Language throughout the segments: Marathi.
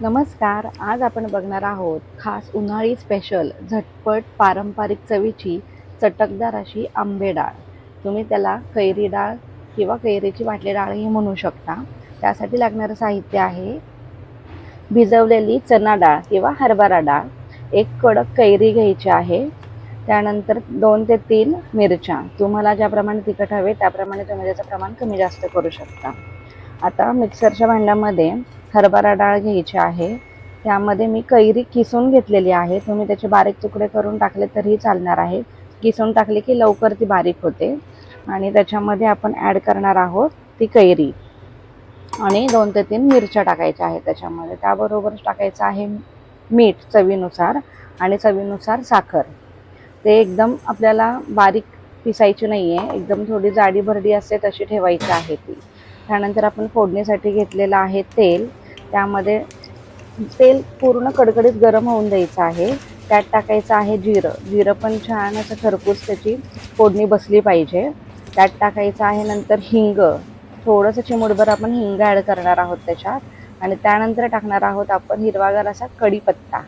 नमस्कार आज आपण बघणार आहोत खास उन्हाळी स्पेशल झटपट पारंपरिक चवीची चटकदार अशी आंबे डाळ. तुम्ही त्याला कैरी डाळ किंवा कैरीची वाटली डाळही म्हणू शकता. त्यासाठी लागणारं साहित्य आहे भिजवलेली चना डाळ किंवा हरभरा डाळ एक कडक कैरी घ्यायची आहे त्यानंतर दोन ते तीन मिरच्या. तुम्हाला ज्याप्रमाणे तिखट हवे त्याप्रमाणे तुम्ही त्याचं प्रमाण कमी जास्त करू शकता. आता मिक्सरच्या भांड्यामध्ये हरभरा डाळ घ्यायची आहे. त्यामध्ये मी कैरी किसून घेतलेली आहे. तुम्ही त्याचे बारीक तुकडे करून टाकले तरीही चालणार आहे. किसून टाकले की लवकर ती बारीक होते. आणि त्याच्यामध्ये आपण ॲड करणार आहोत ती कैरी. आणि दोन ते तीन मिरच्या टाकायच्या आहेत त्याच्यामध्ये. त्याबरोबरच टाकायचं आहे मीठ चवीनुसार आणि चवीनुसार साखर. ते एकदम आपल्याला बारीक पिसायची नाही आहे एकदम थोडी जाडी भरडी असते तशी ठेवायची आहे ती. त्यानंतर आपण फोडणीसाठी घेतलेलं आहे तेल. त्यामध्ये तेल पूर्ण कडकडीत गरम होऊन द्यायचं आहे. त्यात टाकायचं आहे जिरं. जिरं पण छान असं खरपूस त्याची फोडणी बसली पाहिजे. त्यात टाकायचं आहे नंतर हिंग. थोडंसं चिमुडभर आपण हिंग ॲड करणार आहोत त्याच्यात. आणि त्यानंतर टाकणार आहोत आपण हिरवागार असा कढीपत्ता.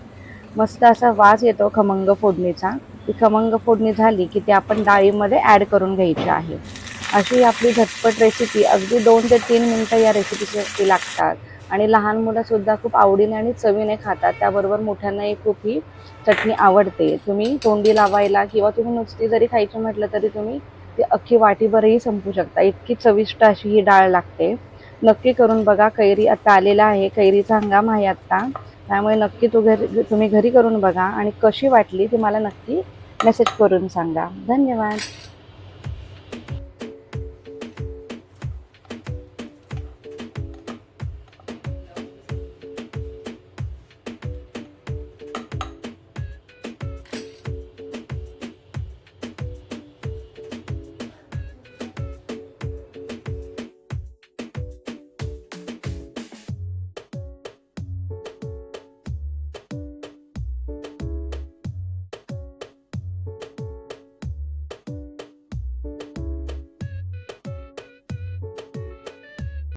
मस्त असा वास येतो खमंग फोडणीचा. ती खमंग फोडणी झाली की ती आपण डाळीमध्ये ॲड करून घ्यायची आहे. अशी आपली झटपट रेसिपी अगदी दोन ते तीन मिनटं या रेसिपीसाठी लागतात. आणि लहान मुलंसुद्धा खूप आवडीने आणि चवीने खातात. त्याबरोबर मोठ्यांनाही खूप ही चटणी आवडते. तुम्ही तोंडी लावायला किंवा तुम्ही नुसती जरी खायची म्हटलं तरी तुम्ही ती अख्खी वाटीभरही संपू शकता. इतकी चविष्ट अशी ही डाळ लागते. नक्की करून बघा. कैरी आता आलेला आहे. कैरीचा हंगाम आहे आत्ता त्यामुळे नक्की तू घरी तुम्ही घरी करून बघा. आणि कशी वाटली ती मला नक्की मेसेज करून सांगा. धन्यवाद.